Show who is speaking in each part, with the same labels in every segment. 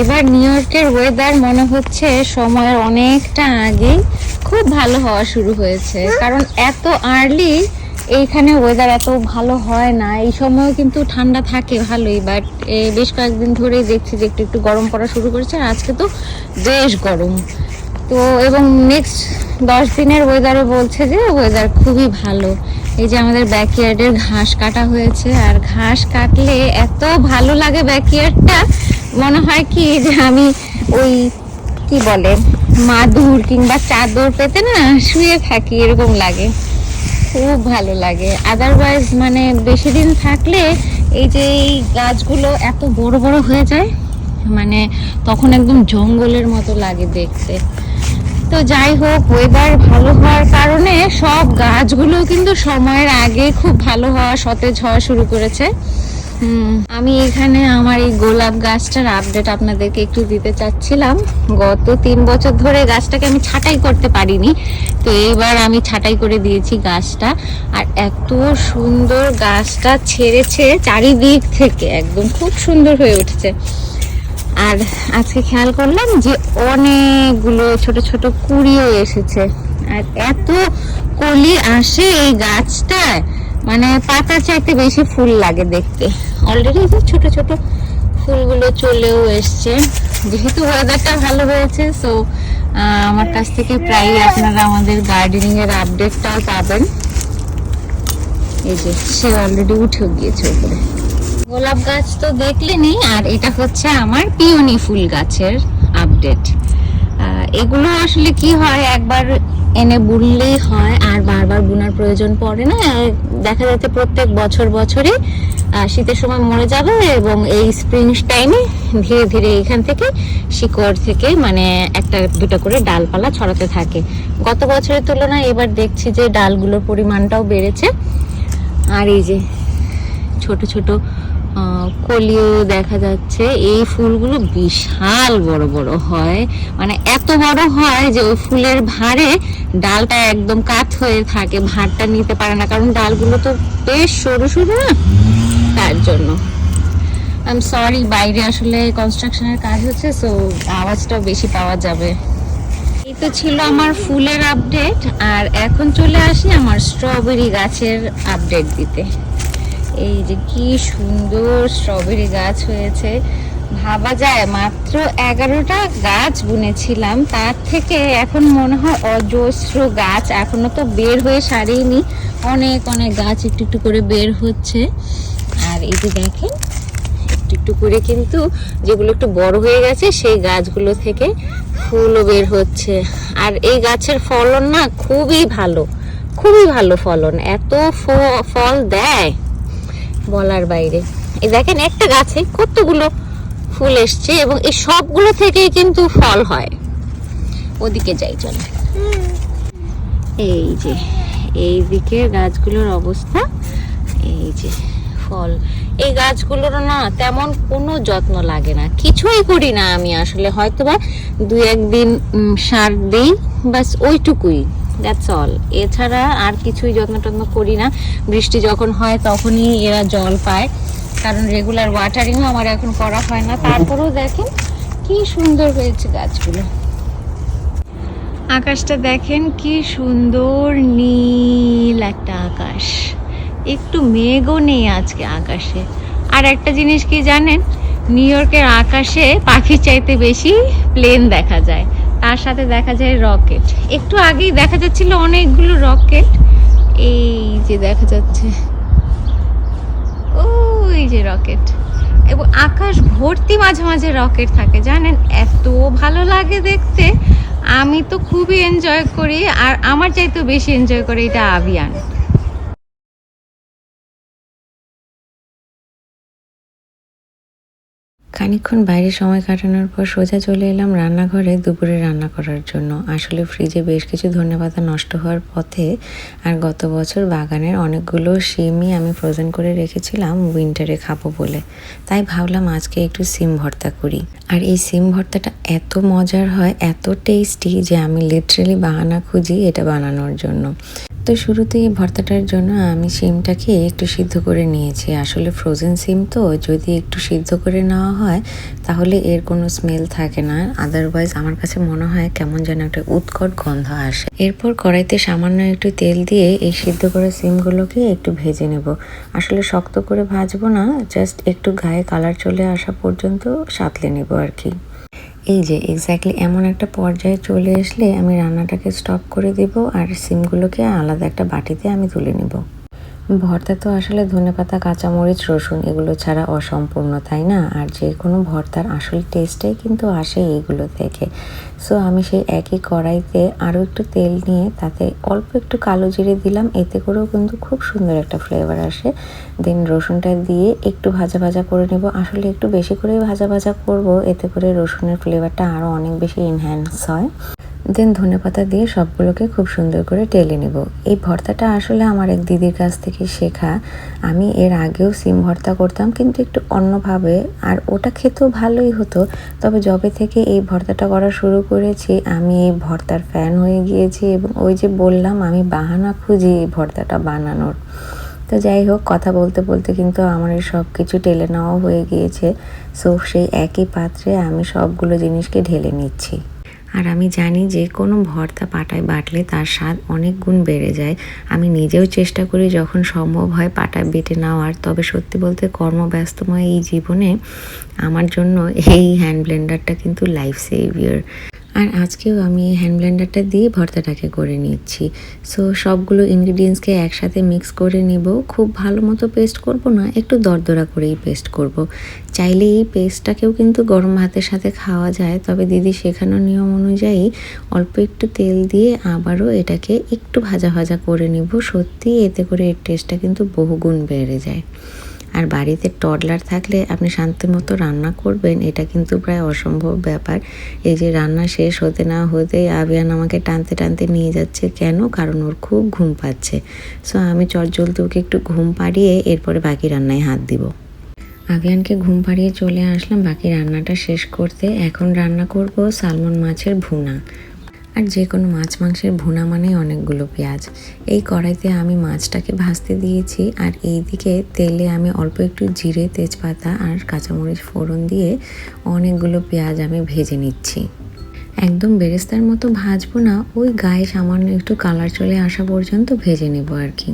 Speaker 1: এবার নিউ ইয়র্কের ওয়েদার মনে হচ্ছে সময়ের অনেকটা আগেই খুব ভালো হওয়া শুরু হয়েছে। কারণ এত আর্লি এইখানে ওয়েদার এত ভালো হয় না। এই সময়ও কিন্তু ঠান্ডা থাকে ভালোই বাট বেশ কয়েকদিন ধরেই দেখছি যে একটু একটু গরম পড়া শুরু করেছে আর আজকে তো বেশ গরম। তো, এবং নেক্সট দশ দিনের ওয়েদারে বলছে যে ওয়েদার খুবই ভালো। এই যে আমাদের ব্যাকইয়ার্ডের ঘাস কাটা হয়েছে, আর ঘাস কাটলে এত ভালো লাগে ব্যাকইয়ার্ডটা মনে হয় কি যে আমি ওই কি বলে, মাদুর কিংবা চাদর পেতে না শুয়ে থাকি, এরকম লাগে। খুব ভালো লাগে। আদারওয়াইজ মানে বেশি দিন থাকলে এই যে এই গাছগুলো এত বড় বড় হয়ে যায় মানে তখন একদম জঙ্গলের মতো লাগে দেখতে। তো যাই হোক ওয়েদার ভালো হওয়ার কারণে সব গাছগুলো কিন্তু সময়ের আগে খুব ভালো হওয়া সতেজ হওয়া শুরু করেছে। আমি এখানে আমার এই গোলাপ গাছটার আপডেট আপনাদেরকে একটু দিতে চাচ্ছিলাম। গত তিন বছর ধরে গাছটাকে আমি ছাঁটাই করতে পারিনি। তো এইবার আমি ছাঁটাই করে দিয়েছি গাছটা। আর এত সুন্দর গাছটা ছেড়েছে চারিদিক থেকে। একদম খুব সুন্দর হয়ে উঠেছে। আর আজকে খেয়াল করলাম যে অনেকগুলো ছোট ছোট কুড়িও এসেছে। আর এত কলি আসে এই গাছটায়। মানে পাতা চাইতে বেশি ফুল লাগে দেখতে। অলরেডি যে ছোট ছোট ফুলগুলো চলেও এসছে। যেহেতু ওয়েদারটা ভালো হয়েছে সো আমার কাছ থেকে প্রায়ই আপনারা আমাদের গার্ডেনিং এর আপডেটটাও পাবেন। এই যে, সে অলরেডি উঠে গিয়েছে উপরে। গোলাপ গাছ তো দেখলেনি, আর এটা হচ্ছে আমার পিওনি ফুল গাছের আপডেট এগুলো আসলে কি হয়, একবার এনে বুনলেই হয় আর বারবার বুনার প্রয়োজন পড়ে না। দেখা যাচ্ছে প্রত্যেক বছর বছরই শীতের সময় মরে যাবে এবং এই স্প্রিং টাইমে ধীরে ধীরে এখান থেকে শিকড় থেকে মানে একটা দুটো করে ডালপালা ছড়াতে থাকে। গত বছরের তুলনায় এবার দেখছি যে ডালগুলোর পরিমাণটাও বেড়েছে। আর এই যে ছোট ছোট কলিও দেখা যাচ্ছে, এই ফুলগুলো বিশাল বড় বড় হয়। মানে এত বড় হয় যে ওই ফুলের ভারে ডালটা একদম কাত হয়ে থাকে ভারটা নিতে পারে না, কারণ ডালগুলো তো বেশ সরু সরু না? তার জন্য। আই এম সরি বাইরে আসলে কনস্ট্রাকশনের কাজ হচ্ছে সো আওয়াজটাও বেশি পাওয়া যাবে। এই তো ছিল আমার ফুলের আপডেট আর এখন চলে আসি আমার স্ট্রবেরি গাছের আপডেট দিতে। এই যে কি সুন্দর স্ট্রবেরি গাছ হয়েছে। ভাবা যায়, মাত্র এগারোটা গাছ বুনেছিলাম। তার থেকে এখন মনে হয় অজস্র গাছ। এখনও তো বের হয়ে সারিনি অনেক অনেক গাছ একটু একটু করে বের হচ্ছে। আর এই যে দেখেন, একটু একটু করে কিন্তু যেগুলো একটু বড় হয়ে গেছে, সেই গাছগুলো থেকে ফুলও বের হচ্ছে। আর এই গাছের ফলন না খুবই ভালো খুবই ভালো ফলন। এত ফল দেয়। বলার বাইরে। এই দেখেন, একটা গাছে কতগুলো ফুল এসছে এবং এই সবগুলো থেকেই কিন্তু ফল হয়। ওদিকে যাই, চলে। এই যে, এই দিকে গাছগুলোর অবস্থা, এই যে ফল। এই গাছগুলোর না তেমন কোনো যত্ন লাগে না। কিছুই করি না আমি আসলে। হয়তো বা দুই একদিন সার দিই বাস ওইটুকুই। দ্যাটস অল এছাড়া আর কিছুই যত্ন টত্ন করি না। বৃষ্টি যখন হয় তখনই এরা জল পায়। কারণ রেগুলার ওয়াটারিংও আমার এখন করা হয় না। তারপরেও দেখেন কি সুন্দর হয়েছে গাছগুলো। আকাশটা দেখেন কি সুন্দর নীল একটা আকাশ। একটু মেঘও নেই আজকে আকাশে। আর একটা জিনিস কি জানেন? নিউ ইয়র্কের আকাশে পাখির চাইতে বেশি প্লেন দেখা যায়। তার সাথে দেখা যায় রকেট। একটু আগেই দেখা যাচ্ছিল অনেকগুলো রকেট। এই যে দেখা যাচ্ছে। ওই যে রকেট। এবং আকাশ ভর্তি মাঝে মাঝে রকেট থাকে, জানেন? এত ভালো লাগে দেখতে। আমি তো খুবই এনজয় করি, আর আমার চাইতেও বেশি এনজয় করে এটা আবিয়ান।
Speaker 2: খানিকক্ষণ বাইরে সময় কাটানোর পর সোজা চলে এলাম রান্নাঘরে দুপুরে রান্না করার জন্য। আসলে ফ্রিজে বেশ কিছু ধনেপাতা নষ্ট হওয়ার পথে আর গত বছর বাগানের অনেকগুলো শিমই আমি ফ্রোজেন করে রেখেছিলাম উইন্টারে খাব বলে। তাই ভাবলাম আজকে একটু সিম ভর্তা করি। আর এই সিম ভর্তাটা এত মজার হয়, এত টেস্টি যে আমি লিটারেলি বাহানা খুঁজি এটা বানানোর জন্য। তো শুরুতে এই ভর্তাটার জন্য আমি সিমটাকে একটু সিদ্ধ করে নিয়েছি। আসলে ফ্রোজেন সিম তো, যদি একটু সিদ্ধ করে নেওয়া হয়, তাহলে এর কোনো স্মেল থাকে না। আদারওয়াইজ আমার কাছে মনে হয় কেমন যেন একটা উৎকট গন্ধ আসে। এরপর কড়াইতে সামান্য একটু তেল দিয়ে এই সিদ্ধ করা সিমগুলোকে একটু ভেজে নেব। আসলে শক্ত করে ভাজবো না জাস্ট একটু গায়ে কালার চলে আসা পর্যন্ত সাঁতলে নেব আর কি। এই যে এক্স্যাক্টলি এমন একটা পর্যায়ে চলে আসলে আমি রান্নাটাকে স্টপ করে দেব আর সিমগুলোকে আলাদা একটা বাটিতে আমি তুলে নেব। ভর্তা তো আসলে ধনেপাতা কাঁচামরিচ, রসুন এগুলো ছাড়া অসম্পূর্ণ, তাই না? আর যে কোনো ভর্তার আসল টেস্টটাই কিন্তু আসে এইগুলো থেকে সো আমি সেই একই কড়াইতে আরও একটু তেল নিয়ে তাতে অল্প একটু কালো জিরে দিলাম, এতে করেও কিন্তু খুব সুন্দর একটা ফ্লেভার আসে। দেন রসুনটা দিয়ে একটু ভাজা ভাজা করে নেব। আসলে একটু বেশি করেই ভাজা ভাজা করব, এতে করে রসুনের ফ্লেভারটা আরও অনেক বেশি এনহ্যান্স হয়। দেন ধনেপাতা দিয়ে সবগুলোকে খুব সুন্দর করে টেলে নেব। এই ভর্তাটা আসলে আমার এক দিদির কাছ থেকে শেখা। আমি এর আগেও সিম ভর্তা করতাম, কিন্তু একটু অন্যভাবে আর ওটা খেতেও ভালোই হতো। তবে যবে থেকে এই ভর্তাটা করা শুরু করেছি, আমি এই ভর্তার ফ্যান হয়ে গিয়েছি এবং ওই যে বললাম, আমি বাহানা খুঁজি এই ভর্তাটা বানানোর। তো যাই হোক, কথা বলতে বলতে কিন্তু আমার এই সব কিছু টেলে নেওয়া হয়ে গিয়েছে। সো সেই একই পাত্রে আমি সবগুলো জিনিসকে ঢেলে নিচ্ছি। আর আমি জানি যে কোনো ভর্তা পাটায় বাটলে তার স্বাদ অনেক গুণ বেড়ে যায়। আমি নিজেও চেষ্টা করি যখন সম্ভব হয় পাটায় বেটে নেওয়ার। তবে সত্যি বলতে কর্মব্যস্তময় এই জীবনে আমার জন্য এই হ্যান্ড ব্লেন্ডারটা কিন্তু লাইফ সেভিয়ার আর আজকেও আমি হ্যান্ড ব্লেন্ডারটা দিয়ে ভর্তাটাকে করে নিচ্ছি। সো সবগুলো ইনগ্রিডিয়েন্টসকে একসাথে মিক্স করে নেব। খুব ভালো মতো পেস্ট করব না, একটু দরদরা করেই পেস্ট করব। চাইলে এই পেস্টটাকেও কিন্তু গরম ভাতের সাথে খাওয়া যায়, তবে দিদি শেখানোর নিয়ম অনুযায়ী অল্প একটু তেল দিয়ে আবারও এটাকে একটু ভাজা ভাজা করে নিব। সত্যি এতে করে এর টেস্টটা কিন্তু বহুগুণ বেড়ে যায়। আর বাড়িতে টডলার থাকলে আপনি শান্তি মতো রান্না করবেন, এটা কিন্তু প্রায় অসম্ভব ব্যাপার। এই যে রান্না শেষ হতে না হতেই আবিয়ান আমাকে টানতে টানতে নিয়ে যাচ্ছে, কেন? কারণ ওর খুব ঘুম পাচ্ছে। সো আমি চটজলদি ওকে একটু ঘুম পাড়িয়ে এরপরে বাকি রান্নায় হাত দিব। আবিয়ানকে ঘুম পাড়িয়ে চলে আসলাম, বাকি রান্নাটা শেষ করতে। এখন রান্না করব সালমন মাছের ভুনা। আর যে কোনো মাছ মাংসের ভুনা মানেই অনেকগুলো পেঁয়াজ। এই কড়াইতে আমি মাছটাকে ভাজতে দিয়েছি আর এই দিকে তেলে আমি অল্প একটু জিরে, তেজপাতা আর কাঁচামরিচ ফোড়ন দিয়ে অনেকগুলো পেঁয়াজ আমি ভেজে নিচ্ছি। একদম বেরেস্তার মতো ভাজবো না, ওই গায়ে সামান্য একটু কালার চলে আসা পর্যন্ত ভেজে নেব আর কি।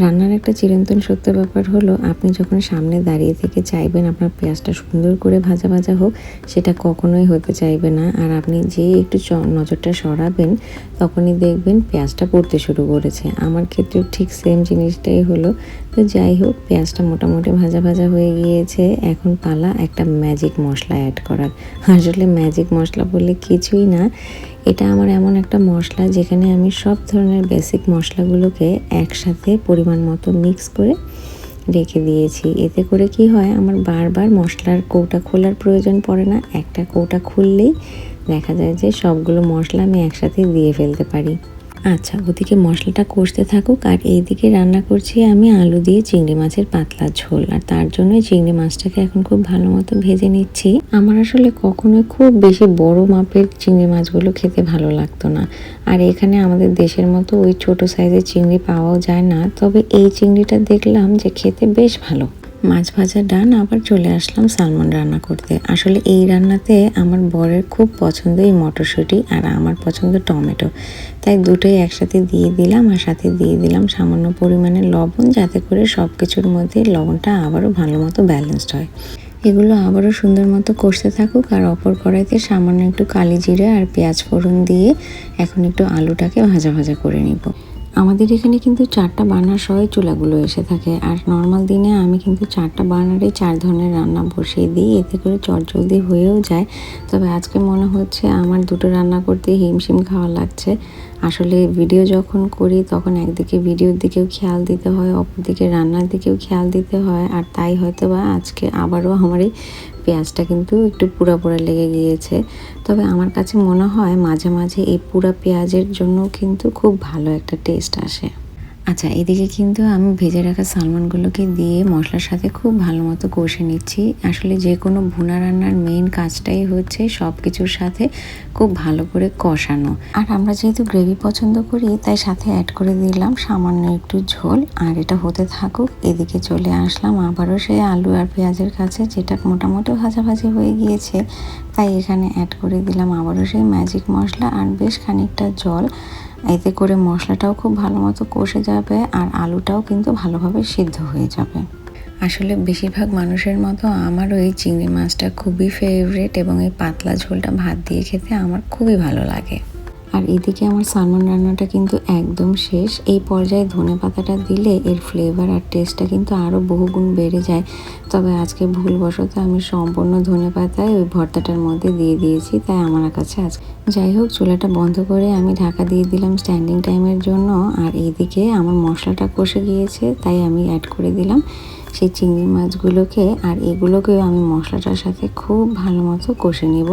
Speaker 2: রান্নার একটা চিরন্তন সত্য ব্যাপার হলো, আপনি যখন সামনে দাঁড়িয়ে থেকে চাইবেন আপনার পেঁয়াজটা সুন্দর করে ভাজা ভাজা হোক, সেটা কখনোই হতে চাইবে না। আর আপনি যে একটু নজরটা সরাবেন, তখনই দেখবেন পেঁয়াজটা পড়তে শুরু করেছে। আমার ক্ষেত্রেও ঠিক সেম জিনিসটাই হলো। তো যাই হোক, পেঁয়াজটা মোটামুটি ভাজা ভাজা হয়ে গিয়েছে। এখন পালা একটা ম্যাজিক মশলা অ্যাড করার। আসলে ম্যাজিক মশলা বললে কিছুই না। এটা আমার এমন একটা মশলা যেখানে আমি সব ধরনের বেসিক মশলাগুলোকে একসাথে পরিমাণ মতো মিক্স করে রেখে দিয়েছি। এতে করে কি হয়, আমার বারবার মশলার কৌটা খোলার প্রয়োজন পড়ে না। একটা কৌটা খুললেই দেখা যায় যে সবগুলো মশলা আমি একসাথে দিয়ে ফেলতে পারি। আচ্ছা ওদিকে মশলাটা কষতে থাকুক আর এইদিকে রান্না করছি আমি আলু দিয়ে চিংড়ি মাছের পাতলা ঝোল। আর তার জন্য চিংড়ি মাছটাকে এখন খুব ভালো মতো ভেজে নিচ্ছি। আমার আসলে কখনোই খুব বেশি বড় মাপের চিংড়ি মাছগুলো খেতে ভালো লাগতো না। আর এখানে আমাদের দেশের মতো ওই ছোট সাইজের চিংড়ি পাওয়াও যায় না। তবে এই চিংড়িটা দেখলাম যে খেতে বেশ ভালো। মাছ ভাজা ডান, আবার চলে আসলাম সালমন রান্না করতে। আসলে এই রান্নাতে আমার বরের খুব পছন্দ এই মটরশুঁটি আর আমার পছন্দ টমেটো। তাই দুটোই একসাথে দিয়ে দিলাম আর সাথে দিয়ে দিলাম সামান্য পরিমাণে লবণ যাতে করে সব কিছুর মধ্যে লবণটা আবারও ভালো মতো ব্যালেন্সড হয়। এগুলো আবারও সুন্দর মতো কষতে থাকুক আর অপর কড়াইতে সামান্য একটু কালি জিরে আর পেঁয়াজ ফোড়ন দিয়ে এখন একটু আলুটাকে ভাজা ভাজা করে নিব। আমাদের এখানে কিন্তু চারটা বার্নার সহ চুলাগুলো এসে থাকে। আর নর্মাল দিনে আমি কিন্তু চারটা বার্নারে চার ধরনের রান্না বসিয়ে দিই, এতে করে চটজলদি হয়েও যায়। তবে আজকে মনে হচ্ছে আমার দুটো রান্না করতে হিমশিম খাওয়া লাগছে। আসলে ভিডিও যখন করি তখন একদিকে ভিডিওর দিকেও খেয়াল দিতে হয়, অপরদিকে রান্নার দিকেও খেয়াল দিতে হয়, আর তাই হয়তো বা আজকে আবারও আমার এই পেঁয়াজটা কিন্তু একটু পুরা পোড়া লেগে গিয়েছে। তবে আমার কাছে মনে হয় মাঝে মাঝে এই পুরা পেঁয়াজের জন্য কিন্তু খুব ভালো একটা টেস্ট আসে। আচ্ছা এদিকে কিন্তু আমি ভেজে রাখা সালমানগুলোকে দিয়ে মশলার সাথে খুব ভালো মতো কষে নিচ্ছি। আসলে যে কোনো ভুনা রান্নার মেইন কাজটাই হচ্ছে সব কিছুর সাথে খুব ভালো করে কষানো। আর আমরা যেহেতু গ্রেভি পছন্দ করি, তাই সাথে অ্যাড করে দিলাম সামান্য একটু ঝোল। আর এটা হতে থাকুক, এদিকে চলে আসলাম আবারও সেই আলু আর পেঁয়াজের কাছে, যেটা মোটামুটি ভাজাভাজি হয়ে গিয়েছে। তাই এখানে অ্যাড করে দিলাম আবারও সেই ম্যাজিক মশলা আর বেশ খানিকটা জল। এতে করে মশলাটাও খুব ভালো মতো কষে যাবে আর আলুটাও কিন্তু ভালোভাবে সিদ্ধ হয়ে যাবে। আসলে বেশিরভাগ মানুষের মতো আমারও এই চিংড়ি মাছটা খুবই ফেভারিট এবং এই পাতলা ঝোলটা ভাত দিয়ে খেতে আমার খুবই ভালো লাগে। আর এদিকে আমার সালমন রান্নাটা কিন্তু একদম শেষ। এই পর্যায়ে ধনে পাতাটা দিলে এর ফ্লেভার আর টেস্টটা কিন্তু আরও বহুগুণ বেড়ে যায়। তবে আজকে ভুলবশত আমি সম্পূর্ণ ধনে পাতায় ওই ভর্তাটার মধ্যে দিয়ে দিয়েছি, তাই আমার কাছে আজকে যাই হোক, চুলাটা বন্ধ করে আমি ঢাকা দিয়ে দিলাম স্ট্যান্ডিং টাইমের জন্য। আর এইদিকে আমার মশলাটা কষে গিয়েছে, তাই আমি অ্যাড করে দিলাম সেই চিংড়ি মাছগুলোকে। আর এগুলোকেও আমি মশলাটার সাথে খুব ভালো মতো কষে নেব।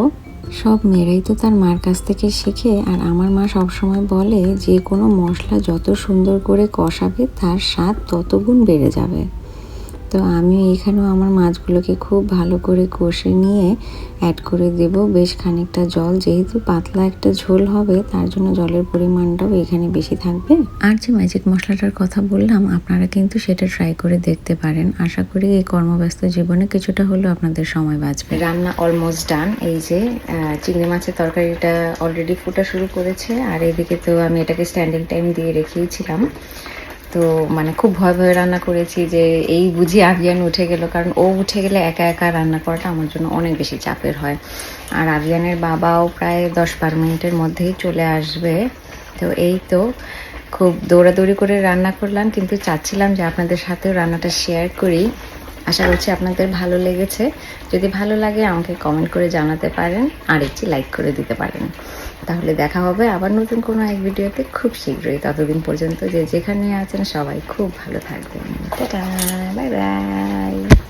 Speaker 2: সব মেয়েরাই তো তার মার কাছ থেকে শিখে, আর আমার মা সবসময় বলে, যে কোনো মশলা যত সুন্দর করে কষাবে, তার স্বাদ তত গুণ বেড়ে যাবে। তো আমি এখানেও আমার মাছগুলোকে খুব ভালো করে কষে নিয়ে অ্যাড করে দেব। বেশ খানিকটা জল, যেহেতু পাতলা একটা ঝোল হবে, তার জন্য জলের পরিমাণটাও এখানে বেশি থাকবে। আর যে ম্যাজিক মশলাটার কথা বললাম, আপনারা কিন্তু সেটা ট্রাই করে দেখতে পারেন। আশা করি এই কর্মব্যস্ত জীবনে কিছুটা হলেও আপনাদের সময় বাঁচবে। রান্না অলমোস্ট ডান এই যে চিংড়ি মাছের তরকারিটা অলরেডি ফুটা শুরু করেছে। আর এদিকে তো আমি এটাকে স্ট্যান্ডিং টাইম দিয়ে রেখেইছিলাম। তো মানে খুব ভয় ভয়ে রান্না করেছি যে এই বুঝি আভিয়ান উঠে গেল, কারণ ও উঠে গেলে একা একা রান্না করাটা আমার জন্য অনেক বেশি চাপের হয়। আর আভিয়ানের বাবাও প্রায় দশ বারো মিনিটের মধ্যেই চলে আসবে। তো এই তো খুব দৌড়াদৌড়ি করে রান্না করলাম, কিন্তু চাচ্ছিলাম যে আপনাদের সাথেও রান্নাটা শেয়ার করি। আশা করছি আপনাদের ভালো লেগেছে। যদি ভালো লাগে আমাকে কমেন্ট করে জানাতে পারেন, আর একটি লাইক করে দিতে পারেন। তাহলে দেখা হবে আবার নতুন কোনো এক ভিডিওতে খুব শীঘ্রই। ততদিন পর্যন্ত যে যেখানে আছেন সবাই খুব ভালো থাকবেন। Bye bye.